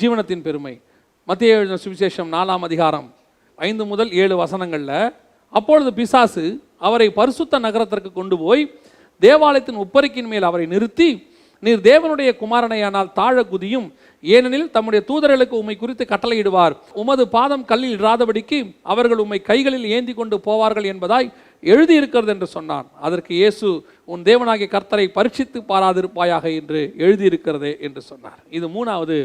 ஜீவனத்தின் பெருமை. மத்திய எழுதின சுவிசேஷம் நாலாம் அதிகாரம் ஐந்து முதல் ஏழு வசனங்களில் அப்பொழுது பிசாசு அவரை பரிசுத்த நகரத்திற்கு கொண்டு போய் தேவாலயத்தின் உப்பரிக்கின் மேல் அவரை நிறுத்தி நீர் தேவனுடைய குமாரனையானால் தாழ குதியும். ஏனெனில் தம்முடைய தூதர்களுக்கு உம்மை குறித்து கட்டளையிடுவார். உமது பாதம் கல்லில் இடாதபடிக்கு அவர்கள் உம்மை கைகளில் ஏந்தி கொண்டு போவார்கள் என்பதாய் எழுதியிருக்கிறது என்று சொன்னான். அதற்கு இயேசு உன் தேவனாகிய கர்த்தரை பரீட்சித்து பாராதிருப்பாயாக என்று எழுதியிருக்கிறதே என்று சொன்னார். இது மூணாவது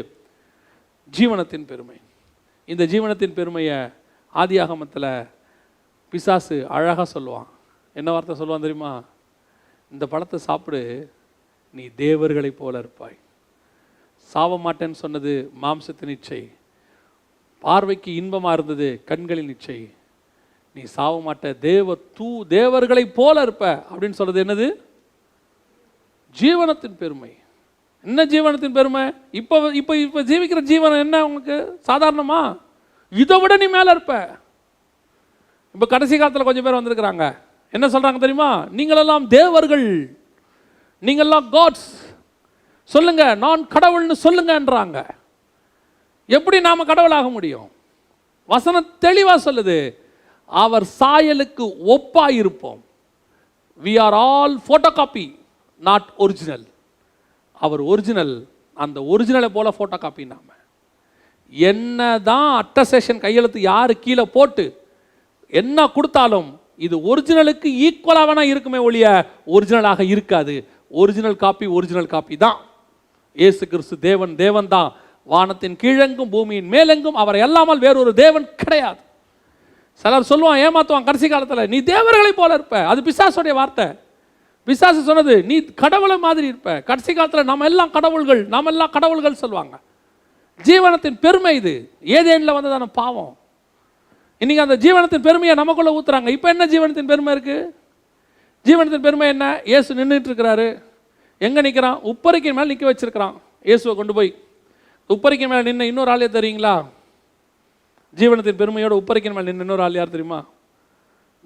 ஜீவனத்தின் பெருமை. இந்த ஜீவனத்தின் பெருமையை ஆதியாகமத்தில் பிசாசு அழகாக சொல்லுவான். என்ன வார்த்தை சொல்லுவான் தெரியுமா? இந்த பழத்தை சாப்பிடு நீ தேவர்களைப் போல இருப்பாய். சாவ மாட்டேன்னு சொன்னது மாம்சத்தின் இச்சை பார்வைக்கு இன்பமாக இருந்தது கண்களின் இச்சை நீ சாவ மாட்ட தேவ தூ தேவர்களைப் போல இருப்ப அப்படின்னு சொல்கிறது என்னது? ஜீவனத்தின் பெருமை. என்ன ஜீவனத்தின் பெருமை? இப்போ இப்போ இப்போ ஜீவிக்கிற ஜீவனம் என்ன உனக்கு சாதாரணமா? இதை விட நீ மேலே இருப்ப. இப்போ கடைசி காலத்தில் கொஞ்சம் பேர் வந்திருக்கிறாங்க. என்ன சொல்கிறாங்க தெரியுமா? நீங்களெல்லாம் தேவர்கள். நீங்கள்லாம் காட்ஸ் சொல்லுங்க நான் கடவுள்னு சொல்லுங்கன்றாங்க. எப்படி நாம் கடவுளாக முடியும்? வசனம் தெளிவாக சொல்லுது. அவர் சாயலுக்கு ஒப்பாக இருப்போம் we are all photo copy not original our original அந்த ஒரிஜினலை போல் ஃபோட்டோ காப்பி நம்ம என்ன தான் அட்டசேஷன் கையெழுத்து யார் கீழே போட்டு என்ன கொடுத்தாலும் இது ஒரிஜினலுக்கு ஈக்குவலாக வேணால் இருக்குமே ஒழிய ஒரிஜினலாக இருக்காது. ஒரிஜினல் காப்பி ஒரிஜினல் காப்பி தான். ஏசு கிறிஸ்து தேவன் தேவன் தான். வானத்தின் கீழெங்கும் பூமியின் மேலெங்கும் அவரை எல்லாமல் வேறொரு தேவன் கிடையாது. சிலர் சொல்லுவான் ஏமாத்துவான் கடைசி காலத்தில் நீ தேவர்களை போல இருப்ப. அது பிசாசுடைய வார்த்தை. பிசாசு சொன்னது நீ கடவுளை மாதிரி இருப்ப. கடைசி காலத்தில் நம்ம எல்லாம் கடவுள்கள் நாம எல்லாம் கடவுள்கள் சொல்லுவாங்க. ஜீவனத்தின் பெருமை இது. ஏதேனில் வந்ததான பாவம். இன்னைக்கு அந்த ஜீவனத்தின் பெருமையை நமக்குள்ளே ஊற்றுறாங்க இப்போ என்ன ஜீவனத்தின் பெருமை இருக்கு? ஜீவனத்தின் பெருமை என்ன? இயேசு நின்றுட்டு இருக்கிறாரு எங்கே நிற்கிறான் உப்பரிக்கின் மேலே நிற்க வச்சிருக்கிறான். இயேசுவை கொண்டு போய். உப்பரிக்கின் மேலே நின்று இன்னொரு ஆளே தெரியுங்களா? ஜீவனத்தின் பெருமையோட உப்பரிக்கின் மேல் நின்று இன்னொரு ஆள் யார் தெரியுமா?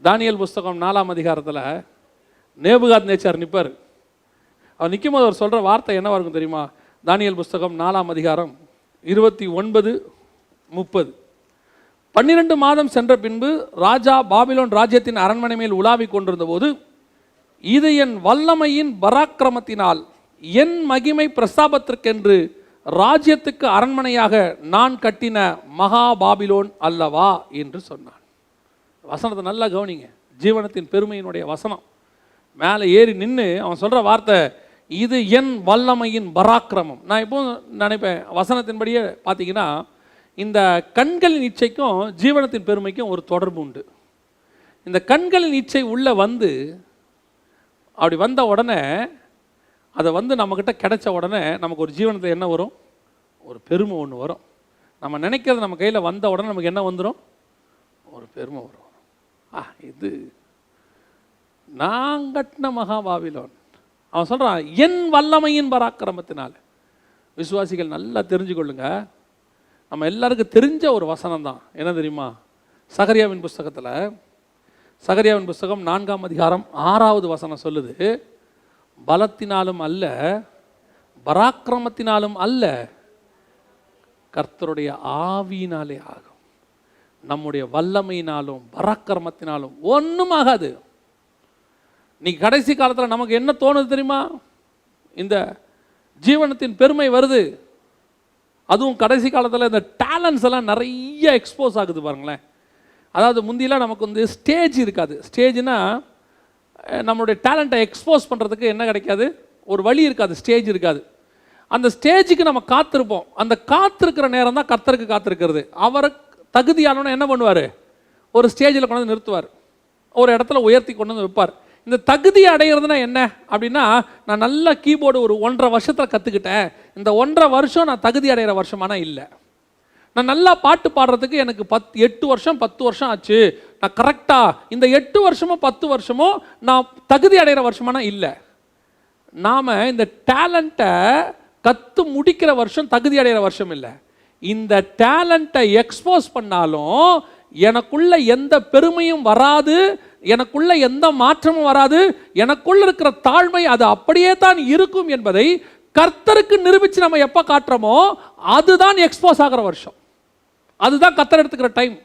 தானியல் புஸ்தகம் நாலாம் அதிகாரத்தில் நேபுகாத் நேச்சார் நிற்பார் அவர் நிற்கும் போது அவர் சொல்கிற வார்த்தை என்னவாக இருக்கும் தெரியுமா? தானியல் புஸ்தகம் நாலாம் அதிகாரம் இருபத்தி ஒன்பது முப்பது. பன்னிரண்டு மாதம் சென்ற பின்பு ராஜா பாபிலோன் ராஜ்யத்தின் அரண்மனை மேல் உலாவிக் கொண்டிருந்த போது இது என் வல்லமையின் பராக்கிரமத்தினால் என் மகிமை பிரஸ்தாபத்திற்கென்று ராஜ்யத்துக்கு அரண்மனையாக நான் கட்டின மகா பாபிலோன் அல்லவா? என்று சொன்னான். வசனத்தை நல்லா கவனிங்க. ஜீவனத்தின் பெருமையினுடைய வசனம். மேலே ஏறி நின்று அவன் சொல்கிற வார்த்தை இது என் வல்லமையின் பராக்கிரமம். நான் இப்போ நினைப்பேன் வசனத்தின்படியே பார்த்தீங்கன்னா இந்த கண்களின் இச்சைக்கும் ஜீவனத்தின் பெருமைக்கும் ஒரு தொடர்பு உண்டு. இந்த கண்களின் இச்சை உள்ளே வந்து அப்படி வந்த உடனே அதை வந்து நம்மக்கிட்ட கிடைச்ச உடனே நமக்கு ஒரு ஜீவனத்தை என்ன வரும்? ஒரு பெருமை ஒன்று வரும். நம்ம நினைக்கிறது நம்ம கையில் வந்த உடனே நமக்கு என்ன வந்துடும் ஒரு பெருமை வரும். ஆ இது நான் கட்டின மகாபாபிலோன் அவன் சொல்கிறான் என் வல்லமையின் பராக்கிரமத்தினால். விசுவாசிகள் நல்லா தெரிஞ்சுக்கொள்ளுங்க. நம்ம எல்லாருக்கும் தெரிஞ்ச ஒரு வசனம் தான் என்ன தெரியுமா? சகரியாவின் புஸ்தகத்தில் சகரியாவின் புஸ்தகம் நான்காம் அதிகாரம் ஆறாவது வசனம் சொல்லுது பலத்தினாலும் அல்ல பராக்கிரமத்தினாலும் அல்ல கர்த்தருடைய ஆவியினாலே ஆகும். நம்முடைய வல்லமையினாலும் பராக்கிரமத்தினாலும் ஒன்றும் ஆகாது. இன்றைக்கி கடைசி காலத்தில் நமக்கு என்ன தோணுது தெரியுமா? இந்த ஜீவனத்தின் பெருமை வருது. அதுவும் கடைசி காலத்தில் இந்த டேலண்ட்ஸ் எல்லாம் நிறைய எக்ஸ்போஸ் ஆகுது பாருங்களேன். அதாவது முந்தியெல்லாம் நமக்கு வந்து ஸ்டேஜ் இருக்காது. ஸ்டேஜ்னா நம்மளுடைய டேலண்ட்டை எக்ஸ்போஸ் பண்ணுறதுக்கு என்ன கிடைக்காது? ஒரு வழி இருக்காது ஸ்டேஜ் இருக்காது. அந்த ஸ்டேஜுக்கு நம்ம காத்திருப்போம். அந்த காத்திருக்கிற நேரம் தான் கர்த்தருக்கு காத்திருக்கிறது. அவர் தகுதியானவன என்ன பண்ணுவார்? ஒரு ஸ்டேஜில் கொண்டு வந்து நிறுத்துவார். ஒரு இடத்துல உயர்த்தி கொண்டு வந்து வைப்பார். இந்த தகுதி அடையிறதுனா என்ன? அப்படின்னா நான் நல்லா கீபோர்டு ஒரு ஒன்றரை வருஷத்தில் கற்றுக்கிட்டேன் இந்த ஒன்றரை வருஷம் நான் தகுதி அடைகிற வருஷமானா இல்லை. நான் நல்லா பாட்டு பாடுறதுக்கு எனக்கு பத் எட்டு வருஷம் பத்து வருஷம் ஆச்சு. நான் கரெக்டாக இந்த எட்டு வருஷமோ பத்து வருஷமோ நான் தகுதி அடைகிற வருஷமானா இல்லை. நாம் இந்த டேலண்ட்டை கற்று முடிக்கிற வருஷம் தகுதி அடைகிற வருஷம் இல்லை. இந்த டேலண்ட்டை எக்ஸ்போஸ் பண்ணாலும் எனக்குள்ள எந்த பெருமையும் வராது எனக்குள்ள எந்த மாற்றமும் வராது. எனக்குள்ள இருக்கிற தாழ்மை அது அப்படியே தான் இருக்கும் என்பதை கர்த்தருக்கு நிரூபித்து நம்ம எப்போ காட்டுறோமோ அதுதான் எக்ஸ்போஸ் ஆகிற வருஷம். அதுதான் கர்த்தர் எடுத்துக்கிற டைம்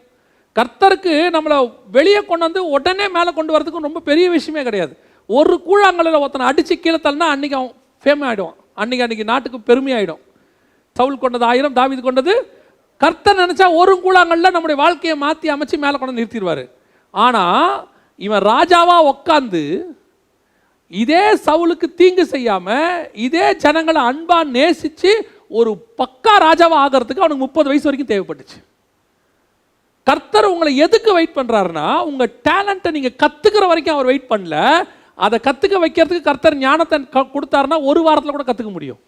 கர்த்தருக்கு நம்மளை வெளியே கொண்டு வந்து உடனே மேலே கொண்டு வரதுக்கு ரொம்ப பெரிய விஷயமே கிடையாது. ஒரு கூழாங்கலில் ஒருத்தனை அடித்து கீழே தள்ளினா அன்னைக்கு அவன் ஃபேம் ஆகிடுவான் அன்றைக்கி அன்றைக்கி நாட்டுக்கு பெருமையாயிடும் தவுள் சவுல் கொண்டது ஆயிரம் தாவிது கொண்டது. கர்த்தர் நினச்சா ஒரு கூழாங்கல்ல நம்முடைய வாழ்க்கையை மாற்றி அமைச்சு மேலே கொண்டு நிறுத்திடுவார். ஆனால் இவன் ராஜாவாக உட்காந்து இதே சவுலுக்கு தீங்கு செய்யாமல் இதே ஜனங்களை அன்பாக நேசித்து ஒரு பக்கா ராஜாவாக ஆகிறதுக்கு அவனுக்கு முப்பது வயசு வரைக்கும் தேவைப்பட்டுச்சு. கர்த்தர் உங்களை எதுக்கு வெயிட் பண்ணுறாருன்னா உங்கள் டேலண்ட்டை நீங்கள் கற்றுக்கிற வரைக்கும் அவர் வெயிட் பண்ணல. அதை கற்றுக்க வைக்கிறதுக்கு கர்த்தர் ஞானத்தை க- கொடுத்தாருன்னா ஒரு வாரத்தில் கூட கற்றுக்க முடியும்.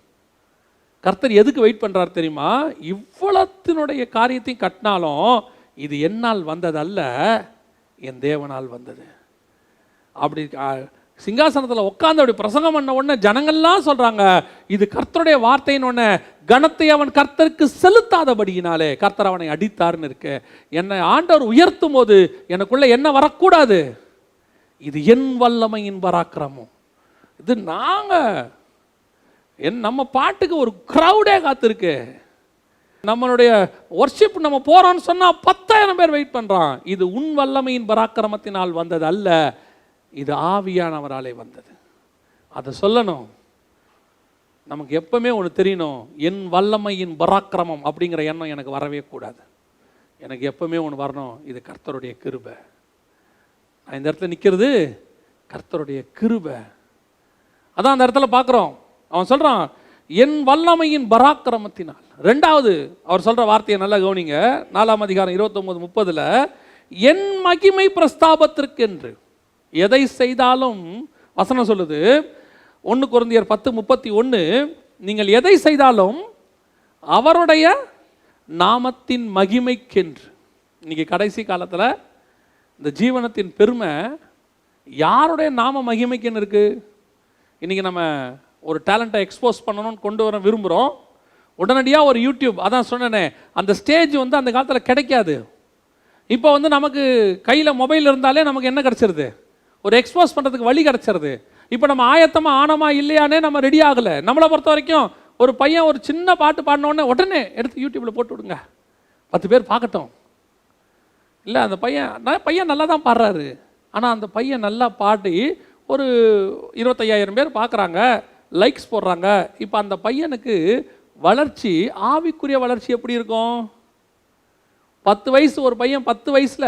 கர்த்தர் எதுக்கு வெயிட் பண்ணுறாரு தெரியுமா? இவ்வளத்தினுடைய காரியத்தையும் கட்டினாலும் இது என்னால் வந்ததல்ல. என் தேவனால் வந்தது. அப்படி சிங்காசனத்தில் உட்காந்து அப்படி பிரசங்கம் பண்ண உடனே ஜனங்கள்லாம் சொல்கிறாங்க இது கர்த்தருடைய வார்த்தைன்னு உடனே கணத்தை அவன் கர்த்தருக்கு செலுத்தாதபடியினாலே கர்த்தர் அவனை அடித்தார்னு இருக்கு. என்னை ஆண்டவர் உயர்த்தும் போது எனக்குள்ளே என்ன வரக்கூடாது? இது என் வல்லமையின் பராக்கிரமம். இது நாங்கள் என் நம்ம பாட்டுக்கு ஒரு க்ரௌடே காத்திருக்கு. நம்மளுடைய ஒர்ஷிப் நம்ம போகிறோம்னு சொன்னால் பத்தாயிரம் பேர் வெயிட் பண்ணுறான் இது உன் வல்லமையின் பராக்கிரமத்தினால் வந்தது அல்ல இது ஆவியானவராலே வந்தது. அதை சொல்லணும். நமக்கு எப்பவுமே ஒன்று தெரியணும் என் வல்லமையின் பராக்கிரமம் அப்படிங்கிற எண்ணம் எனக்கு வரவே கூடாது. எனக்கு எப்பவுமே ஒன்று வரணும் இது கர்த்தருடைய கிருபை. நான் இந்த இடத்துல நிற்கிறது கர்த்தருடைய கிருபை. அதான் அந்த இடத்துல பார்க்குறோம். அவன் சொல்கிறான் என் வல்லமையின் பராக்கிரமத்தினால். ரெண்டாவது அவர் சொல்கிற வார்த்தையை நல்லா கவனிங்க. நாலாம் அதிகாரம் இருபத்தொம்போது முப்பதில் என் மகிமை பிரஸ்தாபத்திற்கென்று. எதை செய்தாலும் வசனம் சொல்லுது ஒன்று குருந்தியர் பத்து முப்பத்தி ஒன்று நீங்கள் எதை செய்தாலும் அவருடைய நாமத்தின் மகிமைக்கென்று. இன்றைக்கி கடைசி காலத்தில் இந்த ஜீவனத்தின் பெருமை யாருடைய நாம மகிமைக்குன்னு இருக்குது இன்னைக்கு நம்ம ஒரு டேலண்ட்டை எக்ஸ்போஸ் பண்ணணும்னு கொண்டு வர விரும்புகிறோம் உடனடியாக ஒரு யூடியூப் அதான் சொன்னேனே அந்த ஸ்டேஜ் வந்து அந்த காலத்தில் கிடைக்காது. இப்போ வந்து நமக்கு கையில் மொபைல் இருந்தாலே நமக்கு என்ன கிடச்சிருது? ஒரு எக்ஸ்போஸ் பண்ணுறதுக்கு வழி கிடச்சிருது. இப்போ நம்ம ஆயத்தமாக ஆனமா இல்லையானே நம்ம ரெடி ஆகலை. நம்மளை பொறுத்த வரைக்கும் ஒரு பையன் ஒரு சின்ன பாட்டு பாடினோடனே உடனே உடனே எடுத்து யூடியூப்பில் போட்டு விடுங்க. பத்து பேர் பார்க்கட்டும். இல்லை அந்த பையன் நான் பையன் நல்லா தான் பாடுறாரு. ஆனால் அந்த பையன் நல்லா பாடி ஒரு இருபத்தையாயிரம் பேர் பார்க்குறாங்க. லைக்ஸ் போடுறாங்க. இப்போ அந்த பையனுக்கு வளர்ச்சி ஆவிக்குரிய வளர்ச்சி எப்படி இருக்கும்? பத்து வயசு ஒரு பையன் பத்து வயசில்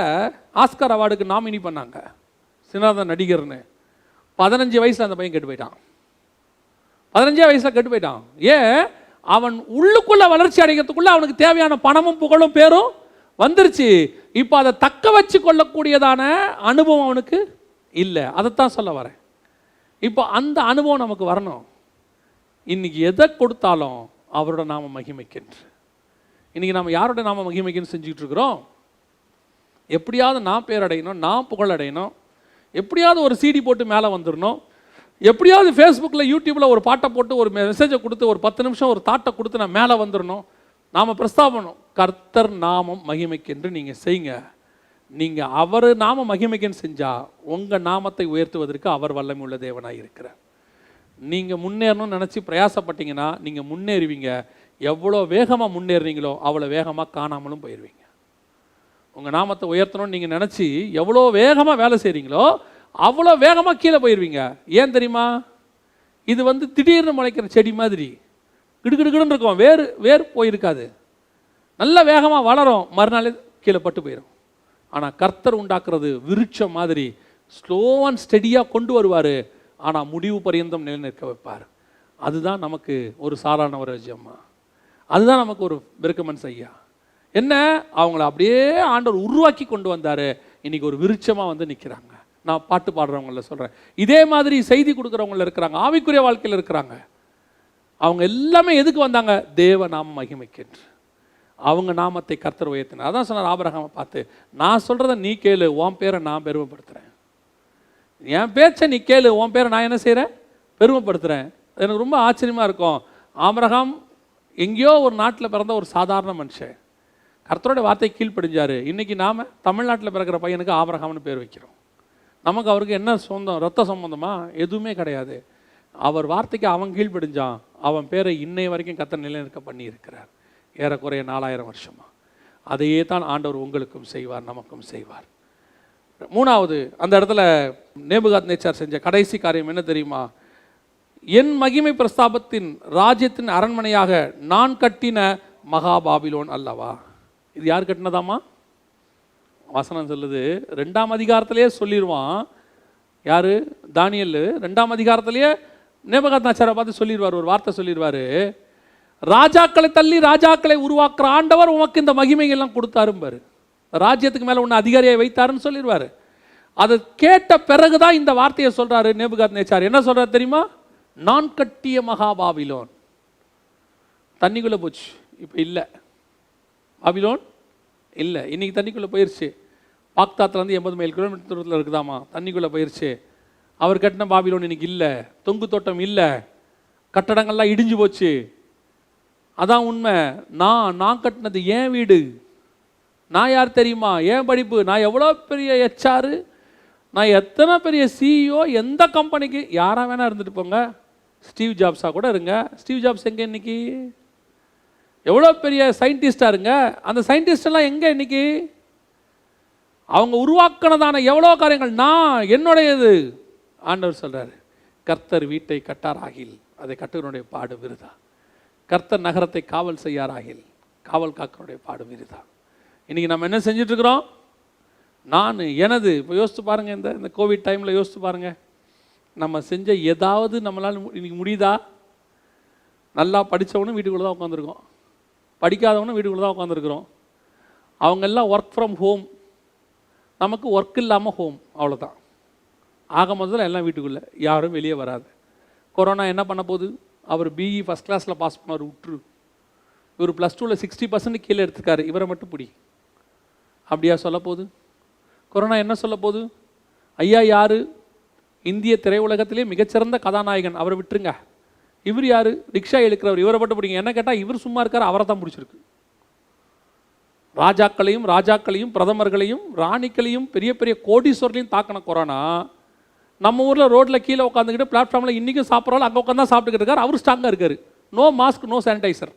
ஆஸ்கார் அவார்டுக்கு நாமினி பண்ணாங்க. சின்னதன் நடிகர்னு. பதினஞ்சு வயசில் அந்த பையன் கெட்டு போயிட்டான். பதினஞ்சே வயசில் கெட்டு போயிட்டான். ஏன்? அவன் உள்ளுக்குள்ளே வளர்ச்சி அடைகிறதுக்குள்ளே அவனுக்கு தேவையான பணமும் புகழும் பேரும் வந்துருச்சு. இப்போ அதை தக்க வச்சு கொள்ளக்கூடியதான அனுபவம் அவனுக்கு இல்லை. அதைத்தான் சொல்ல வரேன். இப்போ அந்த அனுபவம் நமக்கு வரணும். இன்னைக்கு எதை கொடுத்தாலும் அவரோட நாம மகிமைக்கென்று. இன்னைக்கு நம்ம யாரோட நாம மகிமைக்குன்னு செஞ்சுக்கிட்டு இருக்கிறோம் எப்படியாவது நான் பேர் அடையணும் நான் புகழ் அடையணும். எப்படியாவது ஒரு சிடி போட்டு மேலே வந்துடணும் எப்படியாவது ஃபேஸ்புக்கில் யூடியூப்பில் ஒரு பாட்டை போட்டு ஒரு மெசேஜை கொடுத்து ஒரு பத்து நிமிஷம் ஒரு தாட்டை கொடுத்து நான் மேலே வந்துடணும் நாம் பிரஸ்தாபனம் கர்த்தர் நாமம் மகிமைக்கென்று நீங்கள் செய்யுங்க நீங்கள் அவர் நாம மகிமைக்குன்னு செஞ்சால் உங்கள் நாமத்தை உயர்த்துவதற்கு அவர் வல்லமை உள்ள தேவனாக இருக்கிறார் நீங்கள் முன்னேறணும்னு நினச்சி பிரயாசப்பட்டீங்கன்னா நீங்கள் முன்னேறுவீங்க. எவ்வளோ வேகமாக முன்னேறுறீங்களோ அவ்வளோ வேகமாக காணாமலும் போயிடுவீங்க உங்கள் நாமத்தை உயர்த்தணும்னு நீங்கள் நினச்சி எவ்வளோ வேகமாக வேலை செய்கிறீங்களோ அவ்வளோ வேகமாக கீழே போயிடுவீங்க ஏன் தெரியுமா? இது வந்து திடீர்னு முளைக்கிற செடி மாதிரி. கிடுகிடுகிடுன்னு இருக்கும். வேர் வேர் போயிருக்காது. நல்ல வேகமாக வளரும். மறுநாளே கீழே பட்டு போயிடும் ஆனால் கர்த்தர் உண்டாக்குறது விருட்சம் மாதிரி. ஸ்லோ அண்ட் ஸ்டெடியாக கொண்டு வருவார். ஆனால் முடிவு பரியந்தம் நிலைநிற்க வைப்பார். அதுதான் நமக்கு ஒரு சாதாரண ஒரு விஷயமா அதுதான் நமக்கு ஒரு பெருக்கமன் செய்யா. என்ன? அவங்கள அப்படியே ஆண்டவர் உருவாக்கி கொண்டு வந்தார். இன்றைக்கி ஒரு விருட்சமாக வந்து நிற்கிறாங்க நான் பாட்டு பாடுறவங்கள சொல்கிறேன் இதே மாதிரி செய்தி கொடுக்குறவங்கள இருக்கிறாங்க. ஆவிக்குரிய வாழ்க்கையில் இருக்கிறாங்க. அவங்க எல்லாமே எதுக்கு வந்தாங்க? தேவ நாம மகிமைக்கென்று. அவங்க நாமத்தை கர்த்தர் உயர்த்தினார். அதான் சொன்னார் ஆபரகாமை பார்த்து நான் சொல்கிறத நீ கேளு உன் பேரை நான் பெருமைப்படுத்துகிறேன் என் பேச்சை நீ கேளு உன் பேரை நான் என்ன செய்கிறேன் பெருமைப்படுத்துகிறேன் எனக்கு ரொம்ப ஆச்சரியமாக இருக்கும். ஆமரகம் எங்கேயோ ஒரு நாட்டில் பிறந்த ஒரு சாதாரண மனுஷன். கர்த்தரோட வார்த்தை கீழ்ப்படிஞ்சார். இன்றைக்கி நாம தமிழ்நாட்டில் பிறக்கிற பையனுக்கு ஆபரகாம்னு பேர் வைக்கிறோம். நமக்கு அவருக்கு என்ன சொந்தம்? ரத்த சம்பந்தமா? எதுவுமே கிடையாது. அவர் வார்த்தைக்கு அவன் கீழ்ப்படிஞ்சான். அவன் பேரை இன்னை வரைக்கும் கத்த நிலைநிற்க பண்ணியிருக்கிறார். ஏறக்குறைய நாலாயிரம் வருஷமாக அதையே தான் ஆண்டவர் உங்களுக்கும் செய்வார் நமக்கும் செய்வார். மூணாவது அந்த இடத்துல நேபுகாத் நேச்சார் செஞ்ச கடைசி காரியம் என்ன தெரியுமா? என் மகிமை பிரஸ்தாபத்தின் ராஜ்யத்தின் அரண்மனையாக நான் கட்டின மகாபாபிலோன் அல்லவா? இது யார் கட்டினதாமா வசனம் சொல்லுது ரெண்டாம் அதிகாரத்திலேயே சொல்லிடுவான் யாரு? தானியல் ரெண்டாம் அதிகாரத்திலேயே நேபகாத் நாச்சாரை பார்த்து சொல்லிடுவார் ஒரு வார்த்தை சொல்லிடுவாரு ராஜாக்களை தள்ளி ராஜாக்களை உருவாக்குற ஆண்டவர் உமக்கு இந்த மகிமைகள்லாம் கொடுத்தாரும்பாரு. ராஜ்யத்துக்கு மேலே உன்னை அதிகாரியை வைத்தாருன்னு சொல்லிடுவார். அதை கேட்ட பிறகு தான் இந்த வார்த்தையை சொல்கிறாரு நேபுகாத் நேச்சார் என்ன சொல்கிறார் தெரியுமா? நான் கட்டிய மகாபாபிலோன் தண்ணிக்குள்ளே போச்சு. இப்போ இல்லை. பாபிலோன் இல்லை. இன்னைக்கு தண்ணிக்குள்ளே போயிருச்சு. பாக்தாத்துலேருந்து எண்பது மைல் கிலோமீட்டர் தூரத்தில் இருக்குதாமா? தண்ணிக்குள்ளே போயிருச்சு. அவர் கட்டின பாபிலோன் இன்னைக்கு இல்லை. தொங்கு தோட்டம் இல்லை. கட்டடங்கள்லாம் இடிஞ்சு போச்சு. அதான் உண்மை. நான் நான் கட்டினது ஏன் வீடு. நான் யார் தெரியுமா? ஏன் படிப்பு? நான் எவ்வளோ பெரிய ஹெச்ஆர் நான் எத்தனை பெரிய சிஇஓ எந்த கம்பெனிக்கு யாராக வேணால் இருந்துட்டு போங்க. ஸ்டீவ் ஜாப்ஸாக கூட இருங்க. ஸ்டீவ் ஜாப்ஸ் எங்கே இன்றைக்கி எவ்வளோ பெரிய சயின்டிஸ்டாக இருங்க. அந்த சயின்டிஸ்டெல்லாம் எங்கே இன்றைக்கி அவங்க உருவாக்கினதான எவ்வளோ காரியங்கள்? நான் என்னுடையது? ஆண்டவர் சொல்கிறார் கர்த்தர் வீட்டை கட்டார் ஆகில் அதை கட்டுவனுடைய பாடு விருதா? கர்த்தர் நகரத்தை காவல் செய்யாராகில்? காவல் காக்கனுடைய பாடு விருதா? இன்றைக்கி நம்ம என்ன செஞ்சிட்ருக்குறோம்? நான் எனது இப்போ யோசித்து பாருங்கள் இந்த இந்த கோவிட் டைமில் யோசித்து பாருங்கள் நம்ம செஞ்ச ஏதாவது நம்மளால் மு- இன்னைக்கு முடியுதா? நல்லா படித்தவனும் வீட்டுக்குள்ளே தான் உட்காந்துருக்கோம். படிக்காதவனும் வீட்டுக்குள்ளே தான் உட்காந்துருக்குறோம். அவங்க எல்லாம் ஒர்க் ஃப்ரம் ஹோம் நமக்கு ஒர்க் இல்லாமல் ஹோம் அவ்வளோதான் ஆக முதல்ல எல்லாம் வீட்டுக்குள்ளே யாரும் வெளியே வராது. கொரோனா என்ன பண்ண போகுது? அவர் பிஇ ஃபஸ்ட் கிளாஸில் பாஸ் பண்ணார் விட்ரு இவர் ப்ளஸ் டூவில் சிக்ஸ்டி பர்சன்ட் கீழே எடுத்துக்காரு இவரை மட்டும் பிடி. அப்படியா சொல்ல போகுது? கொரோனா என்ன சொல்ல போகுது? ஐயா யார்? இந்திய திரையுலகத்திலே மிகச்சிறந்த கதாநாயகன். அவரை விட்டுருங்க. இவர் யாரு? ரிக்ஷா இழுக்கிறவர். இவரை பட்டு பிடிங்க. என்ன கேட்டால் இவர் சும்மா இருக்கார் அவரை தான் பிடிச்சிருக்கு. ராஜாக்களையும் ராஜாக்களையும் பிரதமர்களையும் ராணிக்களையும் பெரிய பெரிய கோடீஸ்வரர்களையும் தாக்கின கொரோனா. நம்ம ஊரில் ரோட்டில் கீழே உட்காந்துக்கிட்டு பிளாட்ஃபார்மில் இன்றைக்கும் சாப்பிட்றாலும் அங்கே உட்காந்து சாப்பிட்டுக்கிட்டு இருக்கார். அவர் ஸ்ட்ராங்காக இருக்கார். நோ மாஸ்க் நோ சானிடைசர்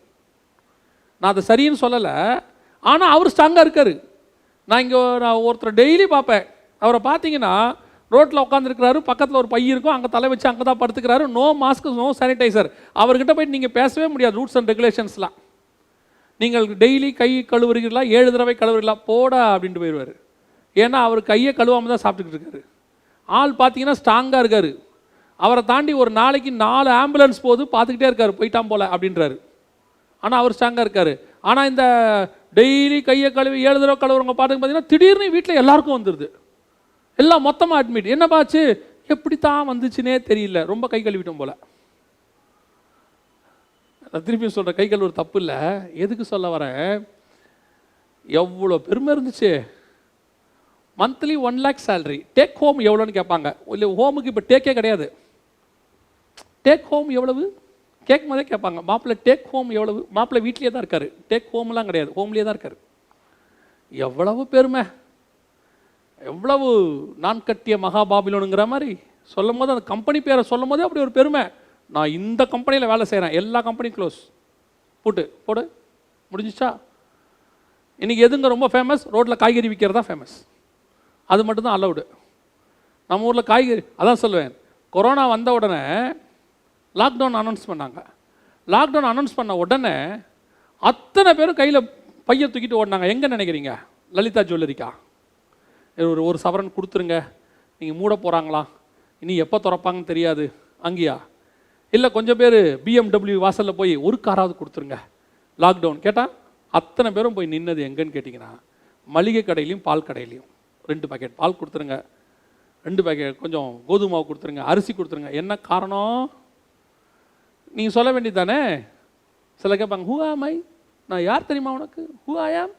நான் அதை சரின்னு சொல்லலை. ஆனால் அவர் ஸ்ட்ராங்காக இருக்கார். நான் இங்கே நான் ஒருத்தர் டெய்லி பார்ப்பேன். அவரை பார்த்தீங்கன்னா ரோட்டில் உட்காந்துருக்கிறாரு பக்கத்தில் ஒரு பை இருக்கும் அங்கே தலை வச்சு அங்கே தான் படுத்துக்கிறாரு நோ மாஸ்க் நோ சானிடைசர் அவர்கிட்ட போயிட்டு நீங்கள் பேசவே முடியாது ரூல்ஸ் அண்ட் ரெகுலேஷன்ஸ்லாம் நீங்கள் டெய்லி கை கழுவுறீங்களா ஏழு தடவை கழுவுறீங்களா போடா அப்படின்ட்டு போயிடுவார். ஏன்னா அவர் கையை கழுவாமல் தான் சாப்பிட்டுக்கிட்டு இருக்காரு. ஆள் பார்த்தீங்கன்னா ஸ்ட்ராங்காக இருக்காரு. அவரை தாண்டி ஒரு நாளைக்கு நாலு ஆம்புலன்ஸ் போது பார்த்துக்கிட்டே இருக்காரு போயிட்டான் போல அப்படின்றாரு. ஆனால் அவர் ஸ்ட்ராங்காக இருக்காரு. ஆனால் இந்த டெய்லி கையை கழுவி ஏழு தடவை கழுவுறவங்க பாட்டுக்கு பார்த்தீங்கன்னா திடீர்னு வீட்டில் எல்லாருக்கும் வந்துடுது எல்லாம் மொத்தமாக அட்மிட் என்ன பாச்சு? எப்படி தான் வந்துச்சுனே தெரியல. ரொம்ப கை கழுவிட்டோம் போல. நான் திருப்பியும் சொல்கிறேன் கை கழுவுற தப்பு இல்லை. எதுக்கு சொல்ல வரேன்? எவ்வளோ பெருமை இருந்துச்சு. Monthly one lakh salary take home எவ்வளோன்னு கேட்பாங்க. இல்லை ஹோமுக்கு இப்போ டேக்கே கிடையாது. டேக் ஹோம் எவ்வளவு? கேட்கும் போதே கேட்பாங்க மாப்பிள்ளை டேக் ஹோம் எவ்வளவு? மாப்பிள்ளை வீட்லேயே தான் இருக்காரு. டேக் ஹோம்லாம் கிடையாது ஹோம்லேயே தான் இருக்காரு. எவ்வளவு பெருமை. எவ்வளவு நான் கட்டிய மகாபாபிலோனுங்கிற மாதிரி சொல்லும் போது அந்த கம்பெனி பேரை சொல்லும் போதே அப்படி ஒரு பெருமை. நான் இந்த கம்பெனியில் வேலை செய்கிறேன் எல்லா கம்பெனியும் க்ளோஸ் போட்டு போடு. முடிஞ்சிச்சா? இன்றைக்கி எதுங்க ரொம்ப ஃபேமஸ் ரோட்டில் காய்கறி விற்கிறது தான் ஃபேமஸ் அது மட்டும்தான் அலவுடு நம்ம ஊரில் காய்கறி அதான் சொல்லுவேன். கொரோனா வந்த உடனே லாக்டவுன் அனௌன்ஸ் பண்ணாங்க. லாக்டவுன் அனௌன்ஸ் பண்ண உடனே அத்தனை பேரும் கையில் பையை தூக்கிட்டு ஓடினாங்க. எங்கே நினைக்கிறீங்க? லலிதா ஜுவல்லரிக்கா? ஒரு ஒரு சவரன் கொடுத்துருங்க. நீங்கள் மூட போகிறாங்களா இனி எப்போ திறப்பாங்கன்னு தெரியாது. அங்கேயா? இல்லை கொஞ்சம் பேர் பிஎம்டபிள்யூ வாசலில் போய் ஒரு காராவது கொடுத்துருங்க. லாக்டவுன் கேட்டால் அத்தனை பேரும் போய் நின்னது எங்கேன்னு கேட்டிங்கன்னா மளிகை கடையிலையும் பால் கடையிலையும். ரெண்டு பாக்கெட் பால் கொடுத்துருங்க. ரெண்டு பாக்கெட் கொஞ்சம் கோதுமாவு கொடுத்துருங்க. அரிசி கொடுத்துருங்க. என்ன காரணம்? நீங்கள் சொல்ல வேண்டியது தானே சில கேட்பாங்க ஹூ ஆம் ஐ நான் யார் தெரியுமா உனக்கு? ஹூ ஆயாம்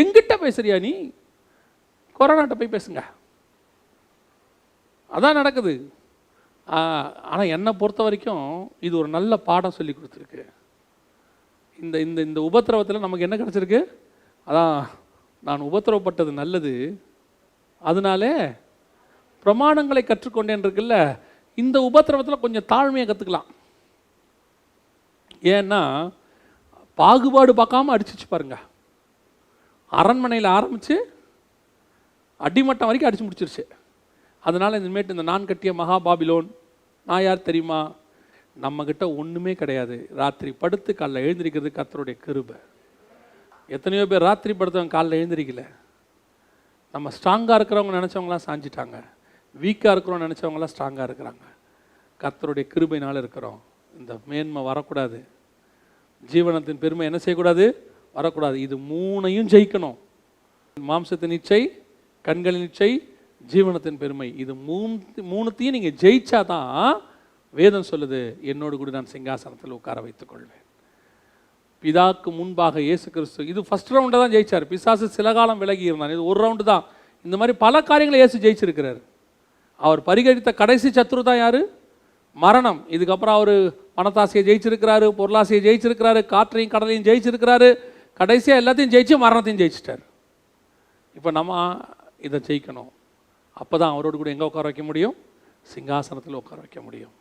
எங்கிட்ட பேசுறியா நீ? கொரோனாட்ட போய் பேசுங்க. அதான் நடக்குது. ஆனால் என்னை பொறுத்த வரைக்கும் இது ஒரு நல்ல பாடம் சொல்லி கொடுத்துருக்கு. இந்த இந்த இந்த உபத்திரவத்தில் நமக்கு என்ன கிடச்சிருக்கு? அதான் நான் உபத்திரவப்பட்டது நல்லது. அதனாலே பிரமாணங்களை கற்றுக்கொண்டேன் இருக்குல்ல இந்த உபத்திரவத்தில் கொஞ்சம் தாழ்மையை கற்றுக்கலாம் ஏன்னா பாகுபாடு பார்க்காம அடிச்சிச்சு பாருங்க. அரண்மனையில் ஆரம்பித்து அடிமட்டம் வரைக்கும் அடித்து முடிச்சிருச்சு. அதனால் இனிமேட்டு இந்த நான் கட்டிய மகாபாபிலோன் நான் யார் தெரியுமா? நம்மக்கிட்ட ஒன்றுமே கிடையாது. ராத்திரி படுத்து காலைல எழுந்திருக்கிறது கத்தருடைய கிருபை. எத்தனையோ பேர் ராத்திரி படுத்தவங்க காலைல எழுந்திரிக்கல. நம்ம ஸ்ட்ராங்காக இருக்கிறவங்க நினச்சவங்களாம் சாஞ்சிட்டாங்க. வீக்காக இருக்கிறோம் நினச்சவங்களாம் ஸ்ட்ராங்காக இருக்கிறாங்க. கத்தருடைய கிருபையினால் இருக்கிறோம். இந்த மேன்மை வரக்கூடாது. ஜீவனத்தின் பெருமை என்ன செய்யக்கூடாது? வரக்கூடாது. இது மூணையும் ஜெயிக்கணும். மாம்சத்தின் இச்சை கண்களின் இச்சை ஜீவனத்தின் பெருமை. இது மூணு மூணுத்தையும் நீங்கள் ஜெயிச்சா தான் வேதம் சொல்லுது. என்னோடு கூட நான் சிங்காசனத்தில் உட்கார வைத்துக் கொள்வேன். பிதாக்கு முன்பாக இயேசு கிறிஸ்து இது ஃபஸ்ட் ரவுண்டை தான் ஜெயிச்சார். பிசாசு சில காலம் விலகி இருந்தான். இது ஒரு ரவுண்டு தான். இந்த மாதிரி பல காரியங்களை இயேசு ஜெயிச்சிருக்கிறார். அவர் பரிகரித்த கடைசி சத்ரு தான் யாரு? மரணம். இதுக்கப்புறம் அவர் பணத்தாசையை ஜெயிச்சிருக்கிறாரு பொருளாசையை ஜெயிச்சிருக்கிறாரு காற்றையும் கடலையும் ஜெயிச்சிருக்கிறாரு. கடைசியாக எல்லாத்தையும் ஜெயிச்சு மரணத்தையும் ஜெயிச்சிட்டார். இப்போ நம்ம இதை ஜெயிக்கணும். அப்போ தான் அவரோடு கூட எங்கே உட்கார வைக்க முடியும்? சிங்காசனத்தில் உட்கார வைக்க முடியும்.